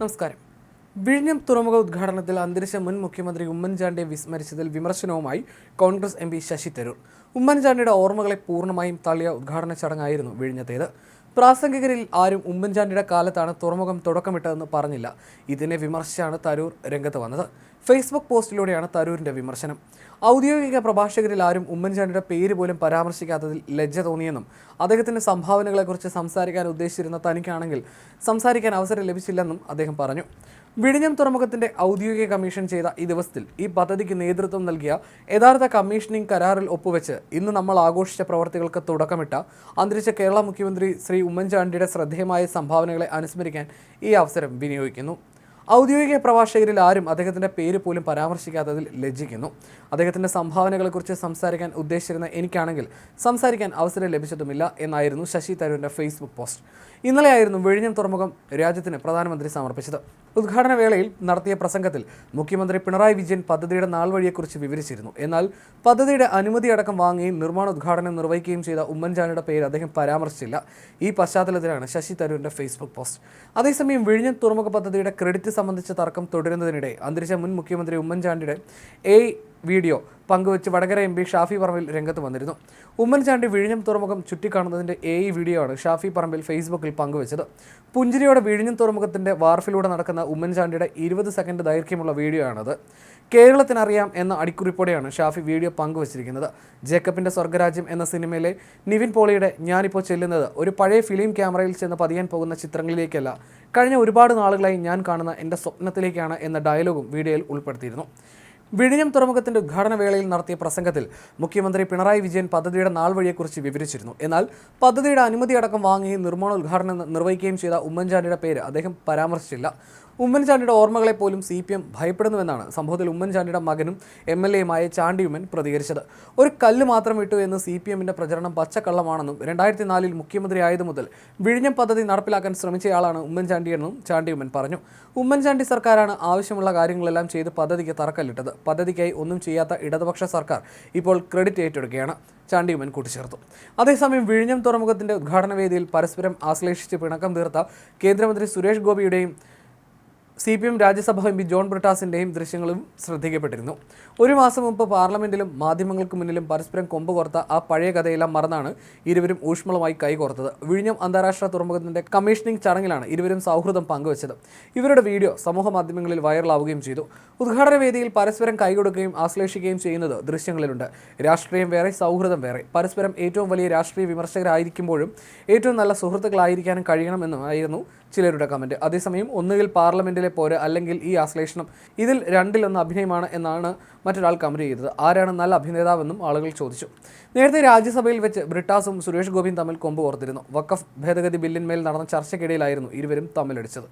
നമസ്കാരം. വിഴിഞ്ഞം തുറമുഖ ഉദ്ഘാടനത്തിൽ അന്തരിച്ച മുൻ മുഖ്യമന്ത്രി ഉമ്മൻചാണ്ടിയെ വിസ്മരിച്ചതിൽ വിമർശനവുമായി കോൺഗ്രസ് എം പി ശശി തരൂർ. ഉമ്മൻചാണ്ടിയുടെ ഓർമ്മകളെ പൂർണമായും തള്ളിയ ഉദ്ഘാടന ചടങ്ങായിരുന്നു വിഴിഞ്ഞത്തേത്. പ്രാസംഗികരിൽ ആരും ഉമ്മൻചാണ്ടിയുടെ കാലത്താണ് തുറമുഖം തുടക്കമിട്ടതെന്ന് പറഞ്ഞില്ല. ഇതിനെ വിമർശിച്ചാണ് തരൂർ രംഗത്ത് വന്നത്. ഫേസ്ബുക്ക് പോസ്റ്റിലൂടെയാണ് തരൂരിന്റെ വിമർശനം. ഔദ്യോഗിക പ്രഭാഷകരിൽ ആരും ഉമ്മൻചാണ്ടിയുടെ പേര് പോലും പരാമർശിക്കാത്തതിൽ ലജ്ജ തോന്നിയെന്നും അദ്ദേഹത്തിന്റെ സംഭാവനകളെക്കുറിച്ച് സംസാരിക്കാൻ ഉദ്ദേശിച്ചിരുന്ന തനിക്കാണെങ്കിൽ സംസാരിക്കാൻ അവസരം ലഭിച്ചില്ലെന്നും അദ്ദേഹം പറഞ്ഞു. വിഴിഞ്ഞം തുറമുഖത്തിന്റെ ഔദ്യോഗിക കമ്മീഷൻ ചെയ്ത ഈ ദിവസത്തിൽ ഈ പദ്ധതിക്ക് നേതൃത്വം നൽകിയ യഥാർത്ഥ കമ്മീഷനിങ് കരാറിൽ ഒപ്പുവെച്ച് ഇന്ന് നമ്മൾ ആഘോഷിച്ച പ്രവർത്തികൾക്ക് തുടക്കമിട്ട അന്തരിച്ച കേരള മുഖ്യമന്ത്രി ശ്രീ ഉമ്മൻചാണ്ടിയുടെ ശ്രദ്ധേയമായ സംഭാവനകളെ അനുസ്മരിക്കാൻ ഈ അവസരം വിനിയോഗിക്കുന്നു. ഔദ്യോഗിക പ്രഭാഷകരിൽ ആരും അദ്ദേഹത്തിന്റെ പേര് പോലും പരാമർശിക്കാത്തതിൽ ലജ്ജിക്കുന്നു. അദ്ദേഹത്തിന്റെ സംഭാവനകളെക്കുറിച്ച് സംസാരിക്കാൻ ഉദ്ദേശിച്ചിരുന്ന എനിക്കാണെങ്കിൽ സംസാരിക്കാൻ അവസരം ലഭിച്ചതുമില്ല എന്നായിരുന്നു ശശി തരൂരിന്റെ ഫേസ്ബുക്ക് പോസ്റ്റ്. ഇന്നലെയായിരുന്നു വിഴിഞ്ഞം തുറമുഖം രാജ്യത്തിന് പ്രധാനമന്ത്രി സമർപ്പിച്ചത്. ഉദ്ഘാടന വേളയിൽ നടത്തിയ പ്രസംഗത്തിൽ മുഖ്യമന്ത്രി പിണറായി വിജയൻ പദ്ധതിയുടെ നാൾ വഴിയെക്കുറിച്ച് വിവരിച്ചിരുന്നു. എന്നാൽ പദ്ധതിയുടെ അനുമതി അടക്കം വാങ്ങുകയും നിർമ്മാണ ഉദ്ഘാടനം നിർവഹിക്കുകയും ചെയ്ത ഉമ്മൻചാണ്ടിയുടെ പേര് അദ്ദേഹം പരാമർശിച്ചില്ല. ഈ പശ്ചാത്തലത്തിലാണ് ശശി തരൂരിന്റെ ഫേസ്ബുക്ക് പോസ്റ്റ്. അതേസമയം വിഴിഞ്ഞം തുറമുഖ പദ്ധതിയുടെ ക്രെഡിറ്റ് സംബന്ധിച്ച തർക്കം തുടരുന്നതിനിടെ അന്തരിച്ച മുൻ മുഖ്യമന്ത്രി ഉമ്മൻചാണ്ടിയുടെ എ വീഡിയോ പങ്കുവച്ച് വടകര എം പി ഷാഫി പറമ്പിൽ രംഗത്ത് വന്നിരുന്നു. ഉമ്മൻചാണ്ടി വിഴിഞ്ഞം തുറമുഖം ചുറ്റിക്കാണുന്നതിന്റെ എ ഇ വീഡിയോ ആണ് ഷാഫി പറമ്പിൽ ഫേസ്ബുക്കിൽ പങ്കുവച്ചത്. പുഞ്ചിരിയോടെ വിഴിഞ്ഞം തുറമുഖത്തിന്റെ വാർഫിലൂടെ നടക്കുന്ന ഉമ്മൻചാണ്ടിയുടെ ഇരുപത് സെക്കൻഡ് ദൈർഘ്യമുള്ള വീഡിയോ ആണത് കേരളത്തിനറിയാം എന്ന അടിക്കുറിപ്പോടെയാണ് ഷാഫി വീഡിയോ പങ്കുവച്ചിരിക്കുന്നത്. ജേക്കബിന്റെ സ്വർഗരാജ്യം എന്ന സിനിമയിലെ നിവിൻ പോളിയുടെ ഞാനിപ്പോൾ ചെല്ലുന്നത് ഒരു പഴയ ഫിലിം ക്യാമറയിൽ ചെന്ന് പതിയാൻ പോകുന്ന ചിത്രങ്ങളിലേക്കല്ല. കഴിഞ്ഞ ഒരുപാട് നാളുകളായി ഞാൻ കാണുന്ന എന്റെ സ്വപ്നത്തിലേക്കാണ് എന്ന ഡയലോഗും വീഡിയോയിൽ ഉൾപ്പെടുത്തിയിരുന്നു. വിഴിഞ്ഞം തുറമുഖത്തിന്റെ ഉദ്ഘാടന വേളയിൽ നടത്തിയ പ്രസംഗത്തിൽ മുഖ്യമന്ത്രി പിണറായി വിജയൻ പദ്ധതിയുടെ നാൾ വഴിയെക്കുറിച്ച് വിവരിച്ചിരുന്നു. എന്നാൽ പദ്ധതിയുടെ അനുമതി അടക്കം വാങ്ങുകയും നിർമ്മാണ ഉദ്ഘാടനം നിർവഹിക്കുകയും ചെയ്ത ഉമ്മൻചാണ്ടിയുടെ പേര് അദ്ദേഹം പരാമർശിച്ചില്ല. ഉമ്മൻചാണ്ടിയുടെ ഓർമ്മകളെ പോലും സി പി എം ഭയപ്പെടുന്നുവെന്നാണ് സംഭവത്തിൽ ഉമ്മൻചാണ്ടിയുടെ മകനും എം എൽ എയുമായ ചാണ്ടിയുമ്മൻ പ്രതികരിച്ചത്. ഒരു കല്ല് മാത്രം വിട്ടു എന്ന് സി പി എമ്മിന്റെ പ്രചരണം പച്ചക്കള്ളമാണെന്നും രണ്ടായിരത്തി നാലിൽ മുഖ്യമന്ത്രി ആയതു മുതൽ വിഴിഞ്ഞം പദ്ധതി നടപ്പിലാക്കാൻ ശ്രമിച്ചയാളാണ് ഉമ്മൻചാണ്ടിയെന്നും ചാണ്ടിയുമ്മൻ പറഞ്ഞു. ഉമ്മൻചാണ്ടി സർക്കാരാണ് ആവശ്യമുള്ള കാര്യങ്ങളെല്ലാം ചെയ്ത് പദ്ധതിക്ക് തറക്കല്ലിട്ടത്. പദ്ധതിക്കായി ഒന്നും ചെയ്യാത്ത ഇടതുപക്ഷ സർക്കാർ ഇപ്പോൾ ക്രെഡിറ്റ് ഏറ്റെടുക്കുകയാണ്. ചാണ്ടിയുമൻ കൂട്ടിച്ചേർത്തു. അതേസമയം വിഴിഞ്ഞം തുറമുഖത്തിന്റെ ഉദ്ഘാടന വേദിയിൽ പരസ്പരം ആശ്ലേഷിച്ച് പിണക്കം തീർത്ത കേന്ദ്രമന്ത്രി Suresh ഗോപിയുടെയും C P M Rajya Sabha M P John ബ്രിട്ടാസിന്റെയും ദൃശ്യങ്ങളും ശ്രദ്ധിക്കപ്പെട്ടിരുന്നു. ഒരു മാസം മുമ്പ് പാർലമെന്റിലും മാധ്യമങ്ങൾക്ക് മുന്നിലും പരസ്പരം കൊമ്പ് കോർത്ത ആ പഴയ കഥയെല്ലാം മറന്നാണ് ഇരുവരും ഊഷ്മളമായി കൈകോർത്തത് വിഴിഞ്ഞം അന്താരാഷ്ട്ര തുറമുഖത്തിന്റെ കമ്മീഷനിങ് ചടങ്ങിലാണ് ഇരുവരും സൗഹൃദം പങ്കുവച്ചത്. ഇവരുടെ വീഡിയോ സമൂഹ മാധ്യമങ്ങളിൽ വൈറലാവുകയും ചെയ്തു. ഉദ്ഘാടന വേദിയിൽ പരസ്പരം കൈകൊടുക്കുകയും ആശ്ലേഷിക്കുകയും ചെയ്യുന്നത് ദൃശ്യങ്ങളിലുണ്ട്. രാഷ്ട്രീയം വേറെ സൗഹൃദം വേറെ. പരസ്പരം ഏറ്റവും വലിയ രാഷ്ട്രീയ വിമർശകരായിരിക്കുമ്പോഴും ഏറ്റവും നല്ല സുഹൃത്തുക്കളായിരിക്കാനും കഴിയണമെന്നുമായിരുന്നു ചിലരുടെ കമന്റ് അതേസമയം ഒന്നുകിൽ പാർലമെന്റിലെ പോര് അല്ലെങ്കിൽ ഈ ആശ്ലേഷണം ഇതിൽ രണ്ടിലൊന്ന് അഭിനയമാണ് എന്നാണ് മറ്റൊരാൾ കമന്റ് ചെയ്തത്. ആരാണ് നല്ല അഭിനേതാവെന്നും ആളുകൾ ചോദിച്ചു. നേരത്തെ രാജ്യസഭയിൽ വെച്ച് ബ്രിട്ടാസും സുരേഷ് ഗോപിയും തമ്മിൽ കൊമ്പ് ഓർത്തിരുന്നു വക്കഫ് ഭേദഗതി ബില്ലിന്മേൽ നടന്ന ചർച്ചയ്ക്കിടയിലായിരുന്നു ഇരുവരും തമ്മിലടിച്ചത്.